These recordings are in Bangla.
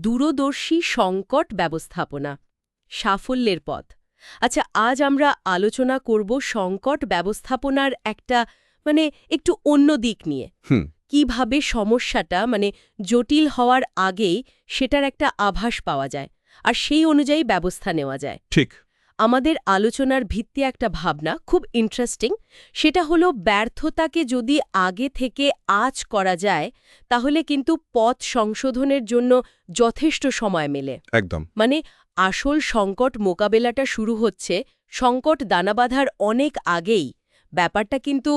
দূরদর্শী সংকট ব্যবস্থাপনা সাফল্যের পথ। আচ্ছা আজ আমরা আলোচনা করব সংকট ব্যবস্থাপনার একটা মানে একটু অন্য দিক নিয়ে। কীভাবে সমস্যাটা মানে জটিল হওয়ার আগেই সেটার একটা আভাস পাওয়া যায় আর সেই অনুযায়ী ব্যবস্থা নেওয়া যায়। ঠিক। আমাদের আলোচনার ভিত্তি একটা ভাবনা খুব ইন্টারেস্টিং সেটা হলো ব্যর্থতাকে যদি আগে থেকে আজ করা যায় তাহলে কিন্তু পথ সংশোধনের জন্য যথেষ্ট সময় মেলে। একদম। মানে আসল সংকট মোকাবেলাটা শুরু হচ্ছে সংকট দানাবাঁধার অনেক আগেই। ব্যাপারটা কিন্তু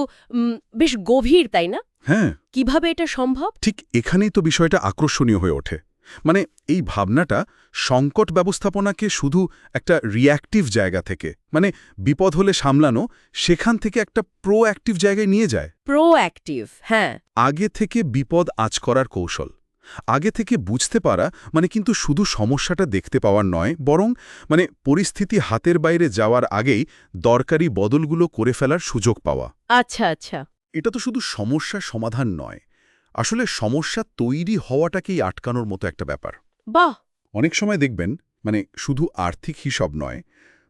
বেশ গভীর তাই না? হ্যাঁ। কীভাবে এটা সম্ভব? ঠিক এখানেই তো বিষয়টা আকর্ষণীয় হয়ে ওঠে। মানে এই ভাবনাটা সংকট ব্যবস্থাপনাকে শুধু একটা রিয়্যাক্টিভ জায়গা থেকে মানে বিপদ হলে সামলানো সেখান থেকে একটা প্রোঅ্যাক্টিভ জায়গায় নিয়ে যায়। প্রোঅ্যাক্টিভ হ্যাঁ। আগে থেকে বিপদ আজ করার কৌশল। আগে থেকে বুঝতে পারা মানে কিন্তু শুধু সমস্যাটা দেখতে পাওয়ার নয় বরং মানে পরিস্থিতি হাতের বাইরে যাওয়ার আগেই দরকারি বদলগুলো করে ফেলার সুযোগ পাওয়া। আচ্ছা আচ্ছা। এটা তো শুধু সমস্যার সমাধান নয় আসলে সমস্যা তৈরি হওয়াটাকেই আটকানোর মতো একটা ব্যাপার। বাহ! অনেক সময় দেখবেন মানে শুধু আর্থিক হিসাব নয়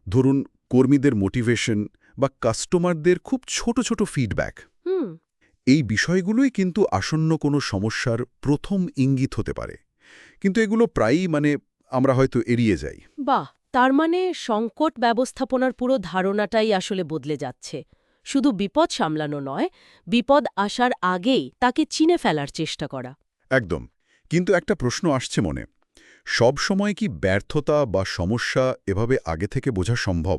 ধরুন কর্মীদের মোটিভেশন বা কাস্টমারদের খুব ছোট ছোট ফিডব্যাক। হুম। এই বিষয়গুলোই কিন্তু আসন্ন কোনো সমস্যার প্রথম ইঙ্গিত হতে পারে। কিন্তু এগুলো প্রায়ই মানে আমরা হয়তো এড়িয়ে যাই। বাহ! তার মানে সংকট ব্যবস্থাপনার পুরো ধারণাটাই আসলে বদলে যাচ্ছে। শুধু বিপদ সামলানো নয় বিপদ আসার আগেই তাকে চিনে ফেলার চেষ্টা করা। একদম। কিন্তু একটা প্রশ্ন আসছে মনে। সব সময় কি ব্যর্থতা বা সমস্যা এভাবে আগে থেকে বোঝা সম্ভব?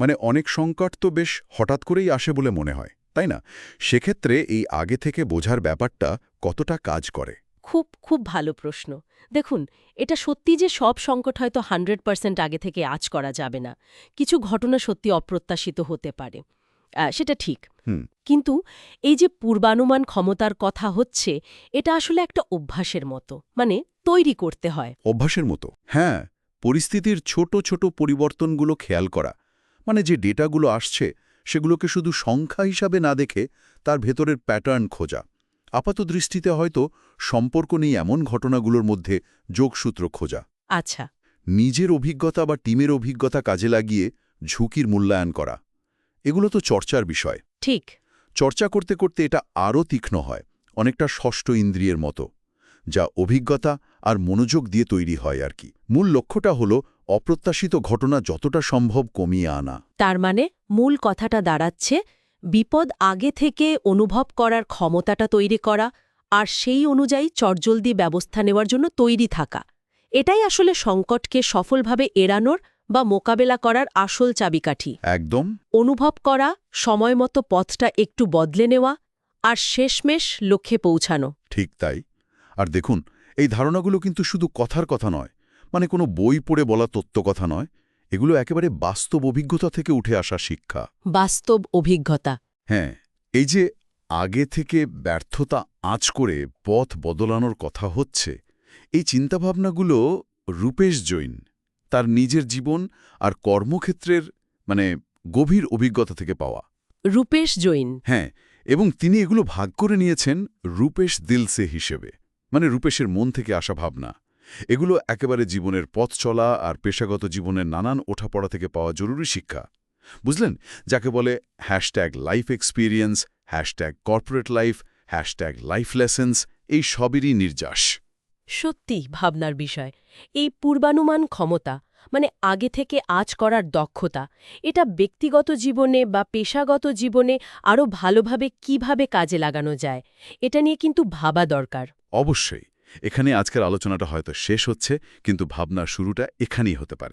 মানে অনেক সংকট তো বেশ হঠাৎ করেই আসে বলে মনে হয় তাই না? সেক্ষেত্রে এই আগে থেকে বোঝার ব্যাপারটা কতটা কাজ করে? খুব খুব ভালো প্রশ্ন। দেখুন এটা সত্যি যে সব সংকট হয়তো হান্ড্রেড পার্সেন্ট আগে থেকে আজ করা যাবে না। কিছু ঘটনা সত্যি অপ্রত্যাশিত হতে পারে। সেটা ঠিক। হুম। কিন্তু এই যে পূর্বানুমান ক্ষমতার কথা হচ্ছে এটা আসলে একটা অভ্যাসের মতো মানে তৈরি করতে হয়। অভ্যাসের মতো? হ্যাঁ পরিস্থিতির ছোট ছোট পরিবর্তনগুলো খেয়াল করা। মানে যে ডেটাগুলো আসছে সেগুলোকে শুধু সংখ্যা হিসাবে না দেখে তার ভেতরের প্যাটার্ন খোঁজা। আপাত দৃষ্টিতে হয়তো সম্পর্ক নেই এমন ঘটনাগুলোর মধ্যে যোগসূত্র খোঁজা। আচ্ছা। নিজের অভিজ্ঞতা বা টিমের অভিজ্ঞতা কাজে লাগিয়ে ঝুঁকির মূল্যায়ন করা। এগুলো তো চর্চার বিষয়। ঠিক। চর্চা করতে করতে এটা আরও তীক্ষ্ণ হয় অনেকটা ষষ্ঠ ইন্দ্রিয়ের মতো যা অভিজ্ঞতা আর মনোযোগ দিয়ে তৈরি হয় আর কি। মূল লক্ষ্যটা হলো অপ্রত্যাশিত ঘটনা যতটা সম্ভব কমিয়ে আনা। তার মানে মূল কথাটা দাঁড়াচ্ছে বিপদ আগে থেকে অনুভব করার ক্ষমতাটা তৈরি করা আর সেই অনুযায়ী চটজলদি ব্যবস্থা নেওয়ার জন্য তৈরি থাকা। এটাই আসলে সংকটকে সফলভাবে এড়ানোর বা মোকাবেলা করার আসল চাবিকাঠি। একদম। অনুভব করা সময়মতো পথটা একটু বদলে নেওয়া আর শেষমেশ লক্ষ্যে পৌঁছানো। ঠিক তাই। আর দেখুন এই ধারণাগুলো কিন্তু শুধু কথার কথা নয় মানে কোনো বই পড়ে বলা তত্ত্ব কথা নয় এগুলো একেবারে বাস্তব অভিজ্ঞতা থেকে উঠে আসা শিক্ষা। বাস্তব অভিজ্ঞতা। হ্যাঁ এই যে আগে থেকে ব্যর্থতা আঁচ করে পথ বদলানোর কথা হচ্ছে এই চিন্তাভাবনাগুলো রূপেশ জৈন। তার নিজের জীবন আর কর্মক্ষেত্রের মানে গভীর অভিজ্ঞতা থেকে পাওয়া। রূপেশ জৈন। হ্যাঁ এবং তিনি এগুলো ভাগ করে নিয়েছেন রূপেশ দিলসে হিসেবে। মানে রূপেশের মন থেকে আসা ভাবনা। এগুলো একেবারে জীবনের পথ চলা আর পেশাগত জীবনের নানান ওঠাপড়া থেকে পাওয়া জরুরি শিক্ষা। বুঝলেন? যাকে বলে hashtag life experience hashtag corporate life hashtag life lessons এই সবেরই নির্যাস। সত্যি ভাবনার বিষয়। এই পূর্বানুমান ক্ষমতা মানে আগে থেকে আজ করার দক্ষতা। এটা ব্যক্তিগত জীবনে বা পেশাগত জীবনে আরও ভালোভাবে কীভাবে কাজে লাগানো যায়, এটা নিয়ে কিন্তু ভাবা দরকার। অবশ্যই, এখানে আজকের আলোচনাটা হয়তো শেষ হচ্ছে, কিন্তু ভাবনার শুরুটা এখানেই হতে পারে।